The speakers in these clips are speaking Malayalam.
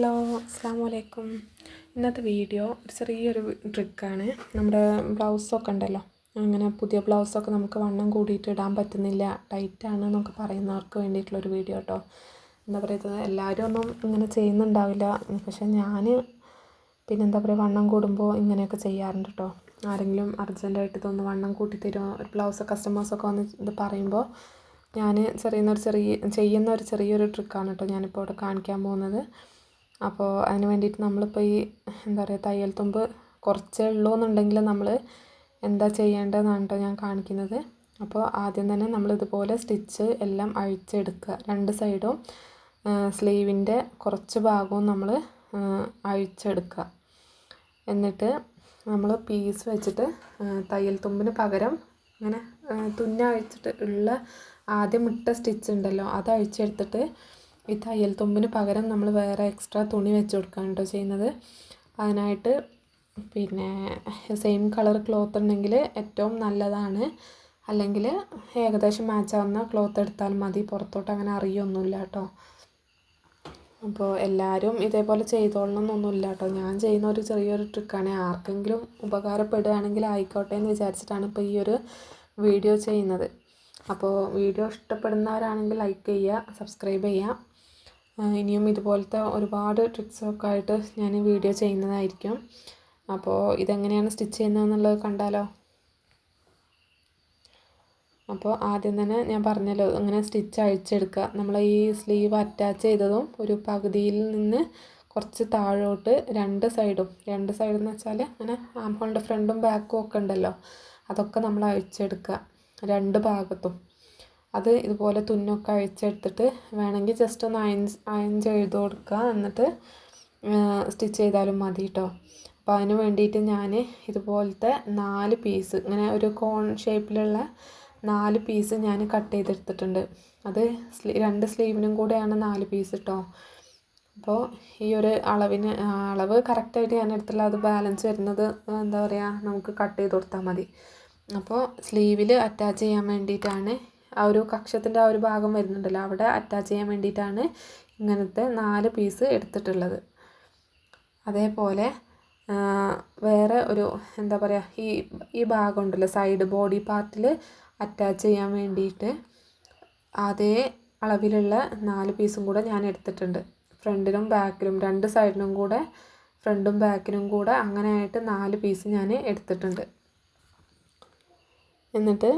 ഹലോ അസ്സാം വലൈക്കും ഇന്നത്തെ വീഡിയോ ഒരു ചെറിയൊരു ട്രിക്കാണ്. നമ്മുടെ ബ്ലൗസൊക്കെ ഉണ്ടല്ലോ. അങ്ങനെ പുതിയ ബ്ലൗസൊക്കെ നമുക്ക് വണ്ണം കൂടിയിട്ട് ഇടാൻ പറ്റുന്നില്ല. ടൈറ്റാണ് എന്നൊക്കെ പറയുന്നവർക്ക് വേണ്ടിയിട്ടുള്ളൊരു വീഡിയോ കേട്ടോ. എന്താ പറയുക എല്ലാവരും ഒന്നും ഇങ്ങനെ ചെയ്യുന്നുണ്ടാവില്ല. പക്ഷെ ഞാൻ പിന്നെ എന്താ പറയുക വണ്ണം കൂടുമ്പോൾ ഇങ്ങനെയൊക്കെ ചെയ്യാറുണ്ട് കേട്ടോ. ആരെങ്കിലും അർജന്റായിട്ട് ഇതൊന്ന് വണ്ണം കൂട്ടി തരുമോ ഒരു ബ്ലൗസ് കസ്റ്റമേഴ്സൊക്കെ വന്ന് ഇത് പറയുമ്പോൾ ഞാൻ ചെറിയൊരു ചെറിയ ചെയ്യുന്ന ഒരു ചെറിയൊരു ട്രിക്കാണ് കേട്ടോ ഞാനിപ്പോൾ ഇവിടെ കാണിക്കാൻ പോകുന്നത്. അപ്പോൾ അതിന് വേണ്ടിയിട്ട് നമ്മളിപ്പോൾ ഈ എന്താ പറയുക തയ്യൽ തുമ്പ് കുറച്ചേ ഉള്ളൂ എന്നുണ്ടെങ്കിൽ നമ്മൾ എന്താ ചെയ്യേണ്ടതെന്നാണ് കേട്ടോ ഞാൻ കാണിക്കുന്നത്. അപ്പോൾ ആദ്യം തന്നെ നമ്മൾ ഇതുപോലെ സ്റ്റിച്ച് എല്ലാം അഴിച്ചെടുക്കുക. രണ്ട് സൈഡും സ്ലീവിന്റെ കുറച്ച് ഭാഗവും നമ്മൾ അഴിച്ചെടുക്കുക. എന്നിട്ട് നമ്മൾ പീസ് വെച്ചിട്ട് തയ്യൽ തുമ്പിന് പകരം ഇങ്ങനെ തുന്ന അഴിച്ചിട്ട് ഉള്ള ആദ്യം ഇട്ട സ്റ്റിച്ച് ഉണ്ടല്ലോ അത് അഴിച്ചെടുത്തിട്ട് ഈ തയ്യൽ തുമ്പിന് പകരം നമ്മൾ വേറെ എക്സ്ട്രാ തുണി വെച്ച് കൊടുക്കുകയാണ് കേട്ടോ ചെയ്യുന്നത്. അതിനായിട്ട് പിന്നെ സെയിം കളർ ക്ലോത്ത് ഉണ്ടെങ്കിൽ ഏറ്റവും നല്ലതാണ്. അല്ലെങ്കിൽ ഏകദേശം മാച്ച് ആവുന്ന ക്ലോത്ത് എടുത്താൽ മതി. പുറത്തോട്ട് അങ്ങനെ അറിയൊന്നുമില്ല കേട്ടോ. അപ്പോൾ എല്ലാവരും ഇതേപോലെ ചെയ്തോളണം എന്നൊന്നുമില്ല കേട്ടോ. ഞാൻ ചെയ്യുന്ന ഒരു ചെറിയൊരു ട്രിക്കാണ് ആർക്കെങ്കിലും ഉപകാരപ്പെടുകയാണെങ്കിൽ ആയിക്കോട്ടെ എന്ന് വിചാരിച്ചിട്ടാണ് ഇപ്പോൾ ഈ ഒരു വീഡിയോ ചെയ്യുന്നത്. അപ്പോൾ വീഡിയോ ഇഷ്ടപ്പെടുന്നവരാണെങ്കിൽ ലൈക്ക് ചെയ്യുക സബ്സ്ക്രൈബ് ചെയ്യുക. ഇനിയും ഇതുപോലത്തെ ഒരുപാട് ട്രിക്സൊക്കെ ആയിട്ട് ഞാൻ വീഡിയോ ചെയ്യുന്നതായിരിക്കും. അപ്പോൾ ഇതെങ്ങനെയാണ് സ്റ്റിച്ച് ചെയ്യുന്നതെന്നുള്ളത് കണ്ടാലോ? അപ്പോൾ ആദ്യം തന്നെ ഞാൻ പറഞ്ഞല്ലോ ഇങ്ങനെ സ്റ്റിച്ച് അഴിച്ചെടുക്കുക. നമ്മൾ ഈ സ്ലീവ് അറ്റാച്ച് ചെയ്തതും ഒരു പകുതിയിൽ നിന്ന് കുറച്ച് താഴോട്ട് രണ്ട് സൈഡും രണ്ട് സൈഡെന്ന് വെച്ചാൽ അങ്ങനെ ആം ഹോളിന്റെ ഫ്രണ്ടും ബാക്കും ഒക്കെ ഉണ്ടല്ലോ. അതൊക്കെ നമ്മൾ അഴിച്ചെടുക്കുക. രണ്ട് ഭാഗത്തും. അത് ഇതുപോലെ തുന്നൊക്കെ അഴിച്ചെടുത്തിട്ട് വേണമെങ്കിൽ ജസ്റ്റ് ഒന്ന് അയൺ അയൺ ചെയ്ത് കൊടുക്കുക. എന്നിട്ട് സ്റ്റിച്ച് ചെയ്താലും മതി കേട്ടോ അപ്പോൾ അതിന് വേണ്ടിയിട്ട് ഞാൻ ഇതുപോലത്തെ നാല് പീസ് ഇങ്ങനെ ഒരു കോൺ ഷേപ്പിലുള്ള നാല് പീസ് ഞാൻ കട്ട് ചെയ്തെടുത്തിട്ടുണ്ട്. അത് രണ്ട് സ്ലീവിനും കൂടെയാണ് നാല് പീസ് കേട്ടോ അപ്പോൾ ഈ ഒരു അളവിന് അളവ് കറക്റ്റായിട്ട് ഞാൻ എടുത്തില്ല അത് ബാലൻസ് വരുന്നത് എന്താ പറയുക നമുക്ക് കട്ട് ചെയ്ത് കൊടുത്താൽ മതി. അപ്പോൾ സ്ലീവിൽ അറ്റാച്ച് ചെയ്യാൻ വേണ്ടിയിട്ടാണ് ആ ഒരു കക്ഷത്തിന്റെ ആ ഒരു ഭാഗം വരുന്നുണ്ടല്ലോ. അവിടെ അറ്റാച്ച് ചെയ്യാൻ വേണ്ടിയിട്ടാണ് ഇങ്ങനത്തെ നാല് പീസ് എടുത്തിട്ടുള്ളത്. അതേപോലെ വേറെ ഒരു എന്താ പറയുക ഈ ഈ ഭാഗം ഉണ്ടല്ലോ സൈഡ് ബോഡി പാർട്ടിൽ അറ്റാച്ച് ചെയ്യാൻ വേണ്ടിയിട്ട് അതേ അളവിലുള്ള നാല് പീസും കൂടെ ഞാൻ എടുത്തിട്ടുണ്ട്. ഫ്രണ്ടിനും ബാക്കിലും രണ്ട് സൈഡിനും കൂടെ ഫ്രണ്ടും ബാക്കിനും കൂടെ അങ്ങനെയായിട്ട് നാല് പീസ് ഞാൻ എടുത്തിട്ടുണ്ട്. എന്നിട്ട്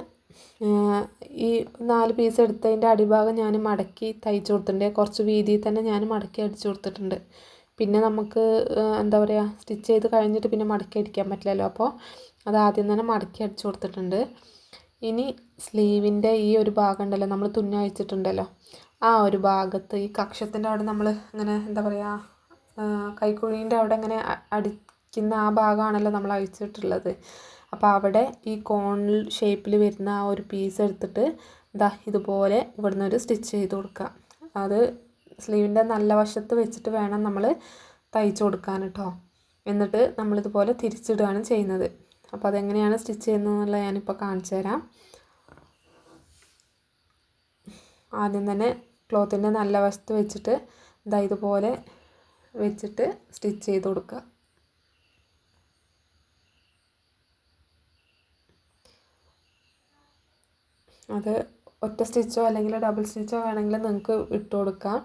ഈ നാല് പീസ് എടുത്തതിന്റെ അടിഭാഗം ഞാൻ മടക്കി തയ്ച്ചു കൊടുത്തിട്ടുണ്ട്. കുറച്ച് വീതിയിൽ തന്നെ ഞാൻ മടക്കി അടിച്ചു കൊടുത്തിട്ടുണ്ട്. പിന്നെ നമുക്ക് എന്താ പറയുക സ്റ്റിച്ച് ചെയ്ത് കഴിഞ്ഞിട്ട് പിന്നെ മടക്കി അടിക്കാൻ പറ്റില്ലല്ലോ. അപ്പോൾ അത് ആദ്യം തന്നെ മടക്കി അടിച്ചു കൊടുത്തിട്ടുണ്ട്. ഇനി സ്ലീവിന്റെ ഈ ഒരു ഭാഗം ഉണ്ടല്ലോ നമ്മൾ തുന്നി അയച്ചിട്ടുണ്ടല്ലോ ആ ഒരു ഭാഗത്ത് ഈ കക്ഷത്തിന്റെ അവിടെ നമ്മൾ ഇങ്ങനെ എന്താ പറയുക കൈക്കുഴീന്റെ അവിടെ ഇങ്ങനെ അടിക്കുന്ന ആ ഭാഗമാണല്ലോ നമ്മൾ അഴിച്ചിട്ടുള്ളത്. അപ്പോൾ അവിടെ ഈ കോൺ ഷേപ്പിൽ വരുന്ന ആ ഒരു പീസ് എടുത്തിട്ട് ഇതാ ഇതുപോലെ ഇവിടുന്ന് ഒരു സ്റ്റിച്ച് ചെയ്ത് കൊടുക്കുക. അത് സ്ലീവിന്റെ നല്ല വശത്ത് വെച്ചിട്ട് വേണം നമ്മൾ തയ്ച്ചു കൊടുക്കാൻ കേട്ടോ എന്നിട്ട് നമ്മളിതുപോലെ തിരിച്ചിടുകയാണ് ചെയ്യുന്നത്. അപ്പോൾ അതെങ്ങനെയാണ് സ്റ്റിച്ച് ചെയ്യുന്നതെന്നുള്ളത് ഞാനിപ്പോൾ കാണിച്ചു തരാം. ആദ്യം തന്നെ ക്ലോത്തിന്റെ നല്ല വശത്ത് വെച്ചിട്ട് ഇതാ ഇതുപോലെ വെച്ചിട്ട് സ്റ്റിച്ച് ചെയ്ത് കൊടുക്കുക. അത് ഒറ്റ സ്റ്റിച്ചോ അല്ലെങ്കിൽ ഡബിൾ സ്റ്റിച്ചോ വേണമെങ്കിൽ നിങ്ങൾക്ക് ഇട്ട് കൊടുക്കാം.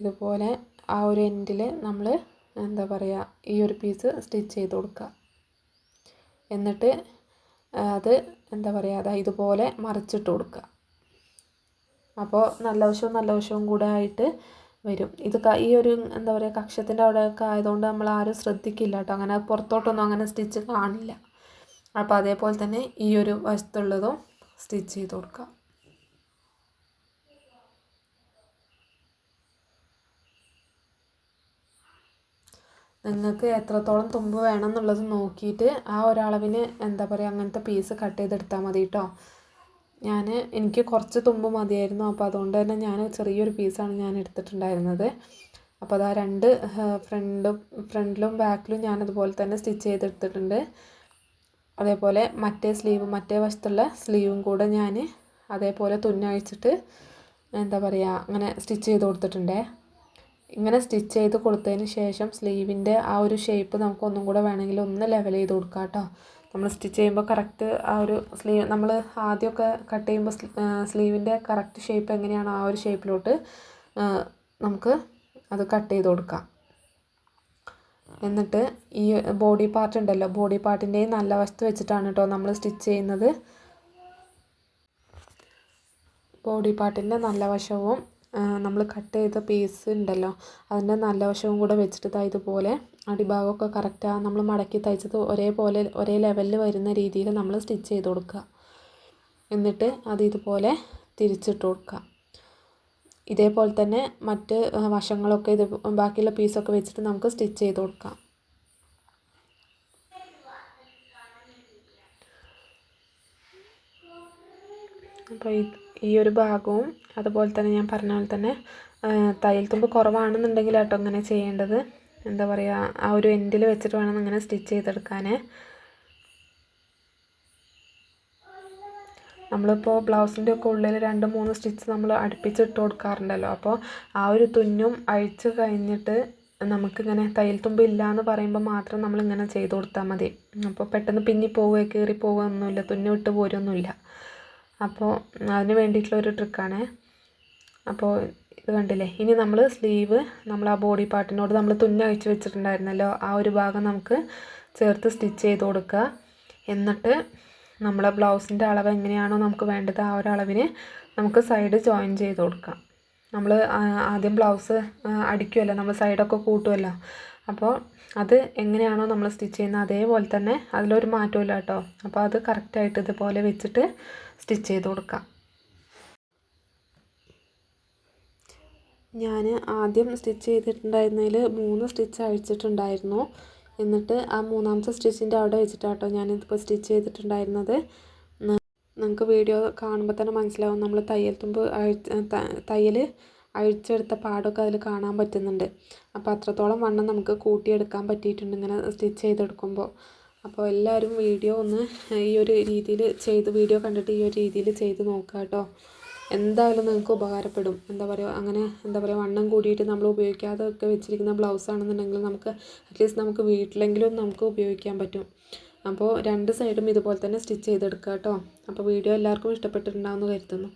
ഇതുപോലെ ആ ഒരു എൻഡിൽ നമ്മൾ എന്താ പറയുക ഈ ഒരു പീസ് സ്റ്റിച്ച് ചെയ്ത് കൊടുക്കുക. എന്നിട്ട് അത് എന്താ പറയുക അതാ ഇതുപോലെ മറിച്ചിട്ട് കൊടുക്കുക. അപ്പോൾ നല്ല വശവും നല്ല വശവും കൂടെ ആയിട്ട് വരും. ഇത് ഈ ഒരു എന്താ പറയുക കക്ഷത്തിന്റെ അവിടെയൊക്കെ ആയതുകൊണ്ട് നമ്മൾ ആരും ശ്രദ്ധിക്കില്ല കേട്ടോ. അങ്ങനെ പുറത്തോട്ടൊന്നും അങ്ങനെ സ്റ്റിച്ച് കാണില്ല. അപ്പോൾ അതേപോലെ തന്നെ ഈ ഒരു വശത്തുള്ളതും സ്റ്റിച്ച് ചെയ്ത് കൊടുക്കുക. നിങ്ങൾക്ക് എത്രത്തോളം തുമ്പ് വേണം എന്നുള്ളത് നോക്കിയിട്ട് ആ ഒരളവിന് എന്താ പറയുക അങ്ങനത്തെ പീസ് കട്ട് ചെയ്തെടുത്താൽ മതി കേട്ടോ. ഞാൻ എനിക്ക് കുറച്ച് തുമ്പ് മതിയായിരുന്നു. അപ്പോൾ അതുകൊണ്ട് തന്നെ ഞാൻ ചെറിയൊരു പീസാണ് ഞാൻ എടുത്തിട്ടുണ്ടായിരുന്നത്. അപ്പോൾ അതാ രണ്ട് ഫ്രണ്ടും ഫ്രണ്ടിലും ബാക്കിലും ഞാൻ അതുപോലെ തന്നെ സ്റ്റിച്ച് ചെയ്തെടുത്തിട്ടുണ്ട്. അതേപോലെ മറ്റേ സ്ലീവ് മറ്റേ വശത്തുള്ള സ്ലീവും കൂടെ ഞാൻ അതേപോലെ തുന്നഴിച്ചിട്ട് എന്താ പറയുക അങ്ങനെ സ്റ്റിച്ച് ചെയ്ത് കൊടുത്തിട്ടുണ്ടേ. ഇങ്ങനെ സ്റ്റിച്ച് ചെയ്ത് കൊടുത്തതിന് ശേഷം സ്ലീവിന്റെ ആ ഒരു ഷേപ്പ് നമുക്ക് ഒന്നും കൂടെ വേണമെങ്കിൽ ഒന്ന് ലെവൽ ചെയ്ത് കൊടുക്കാം കേട്ടോ നമ്മൾ സ്റ്റിച്ച് ചെയ്യുമ്പോൾ കറക്റ്റ് ആ ഒരു സ്ലീവ് നമ്മൾ ആദ്യമൊക്കെ കട്ട് ചെയ്യുമ്പോൾ സ്ലീവിന്റെ കറക്റ്റ് ഷേപ്പ് എങ്ങനെയാണോ ആ ഒരു ഷേപ്പിലോട്ട് നമുക്ക് അത് കട്ട് ചെയ്ത് കൊടുക്കാം. എന്നിട്ട് ഈ ബോഡി പാർട്ട് ഉണ്ടല്ലോ ബോഡി പാർട്ടിന്റെയും നല്ല വശത്ത് വെച്ചിട്ടാണ് കേട്ടോ നമ്മൾ സ്റ്റിച്ച് ചെയ്യുന്നത്. ബോഡി പാർട്ടിന്റെ നല്ല വശവും നമ്മൾ കട്ട് ചെയ്ത പീസ് ഉണ്ടല്ലോ അതിന്റെ നല്ല വശവും കൂടെ വെച്ചിട്ട് ദാ ഇതുപോലെ അടിഭാഗമൊക്കെ കറക്റ്റ് നമ്മൾ മടക്കി തയ്ച്ചത് ഒരേപോലെ ഒരേ ലെവലിൽ വരുന്ന രീതിയിൽ നമ്മൾ സ്റ്റിച്ച് ചെയ്ത് കൊടുക്കുക. എന്നിട്ട് അത് ഇതുപോലെ തിരിച്ചിട്ട് കൊടുക്കുക. ഇതേപോലെ തന്നെ മറ്റ് വശങ്ങളൊക്കെ ഇത് ബാക്കിയുള്ള പീസൊക്കെ വെച്ചിട്ട് നമുക്ക് സ്റ്റിച്ച് ചെയ്ത് കൊടുക്കാം. അപ്പോൾ ഈ ഒരു ഭാഗവും അതുപോലെ തന്നെ ഞാൻ പറഞ്ഞ പോലെ തന്നെ തയ്യൽ തുമ്പ് കുറവാണെന്നുണ്ടെങ്കിൽ കേട്ടോ ഇങ്ങനെ ചെയ്യേണ്ടത്. എന്താ പറയുക ആ ഒരു എൻഡിൽ വെച്ചിട്ട് വേണം ഇങ്ങനെ സ്റ്റിച്ച് ചെയ്തെടുക്കാൻ നമ്മളിപ്പോൾ ബ്ലൗസിന്റെ ഒക്കെ ഉള്ളിൽ രണ്ട് മൂന്ന് സ്റ്റിച്ച് നമ്മൾ അടുപ്പിച്ചിട്ട് കൊടുക്കാറുണ്ടല്ലോ. അപ്പോൾ ആ ഒരു തുന്നും അഴിച്ച് കഴിഞ്ഞിട്ട് നമുക്കിങ്ങനെ തയ്യൽ തുമ്പ് ഇല്ല എന്ന് പറയുമ്പോൾ മാത്രം നമ്മളിങ്ങനെ ചെയ്ത് കൊടുത്താൽ മതി. അപ്പോൾ പെട്ടെന്ന് പിന്നി പോവുകയോ കീറി പോവുകയൊന്നുമില്ല തുന്നി വിട്ട് പോരുമൊന്നുമില്ല അപ്പോൾ അതിന് വേണ്ടിയിട്ടുള്ള ഒരു ട്രിക്കാണ്. അപ്പോൾ ഇത് കണ്ടില്ലേ? ഇനി നമ്മൾ സ്ലീവ് നമ്മൾ ആ ബോഡി പാർട്ടിനോട് നമ്മൾ തുന്നി അഴിച്ച് വെച്ചിട്ടുണ്ടായിരുന്നല്ലോ. ആ ഒരു ഭാഗം നമുക്ക് ചേർത്ത് സ്റ്റിച്ച് ചെയ്ത് കൊടുക്കുക. എന്നിട്ട് നമ്മളെ ബ്ലൗസിന്റെ അളവ് എങ്ങനെയാണോ നമുക്ക് വേണ്ടത് ആ ഒരു അളവിന് നമുക്ക് സൈഡ് ജോയിൻ ചെയ്ത് കൊടുക്കാം. നമ്മൾ ആദ്യം ബ്ലൗസ് അടിക്കുമല്ലോ നമ്മൾ സൈഡൊക്കെ കൂട്ടുമല്ലോ അപ്പോൾ അത് എങ്ങനെയാണോ നമ്മൾ സ്റ്റിച്ച് ചെയ്യുന്നത് അതേപോലെ തന്നെ അതിലൊരു മാറ്റമില്ല കേട്ടോ. അപ്പോൾ അത് കറക്റ്റായിട്ട് ഇതുപോലെ വെച്ചിട്ട് സ്റ്റിച്ച് ചെയ്ത് കൊടുക്കാം. ഞാൻ ആദ്യം സ്റ്റിച്ച് ചെയ്തിട്ടുണ്ടായിരുന്നതിൽ മൂന്ന് സ്റ്റിച്ച് അഴിച്ചിട്ടുണ്ടായിരുന്നു. എന്നിട്ട് ആ മൂന്നാമത്തെ സ്റ്റിച്ചിന്റെ അവിടെ വെച്ചിട്ടാട്ടോ ഞാനിതിപ്പോൾ സ്റ്റിച്ച് ചെയ്തിട്ടുണ്ടായിരുന്നത്. നിങ്ങൾക്ക് വീഡിയോ കാണുമ്പോൾ തന്നെ മനസ്സിലാവും. നമ്മൾ തയ്യൽ തുമ്പ് തയ്യൽ അഴിച്ചെടുത്ത പാടൊക്കെ അതിൽ കാണാൻ പറ്റുന്നുണ്ട്. അപ്പോൾ അത്രത്തോളം വണ്ണം നമുക്ക് കൂട്ടിയെടുക്കാൻ പറ്റിയിട്ടുണ്ട് ഇങ്ങനെ സ്റ്റിച്ച് ചെയ്തെടുക്കുമ്പോൾ അപ്പോൾ എല്ലാവരും വീഡിയോ ഒന്ന് ഈ ഒരു രീതിയിൽ ചെയ്ത് വീഡിയോ കണ്ടിട്ട് ഈ ഒരു രീതിയിൽ ചെയ്ത് നോക്കുക കേട്ടോ. എന്തായാലും നിങ്ങൾക്ക് ഉപകാരപ്പെടും. എന്താ പറയുക അങ്ങനെ എന്താ പറയുക വണ്ണം കൂടിയിട്ട് നമ്മൾ ഉപയോഗിക്കാതെ ഒക്കെ വെച്ചിരിക്കുന്ന ബ്ലൗസ് ആണെന്നുണ്ടെങ്കിൽ നമുക്ക് അറ്റ്ലീസ്റ്റ് നമുക്ക് വീട്ടിലെങ്കിലും നമുക്ക് ഉപയോഗിക്കാൻ പറ്റും. അപ്പോൾ രണ്ട് സൈഡും ഇതുപോലെ തന്നെ സ്റ്റിച്ച് ചെയ്തെടുക്കുക കേട്ടോ. അപ്പോൾ വീഡിയോ എല്ലാവർക്കും ഇഷ്ടപ്പെട്ടിട്ടുണ്ടാവുമെന്ന് കരുതുന്നു.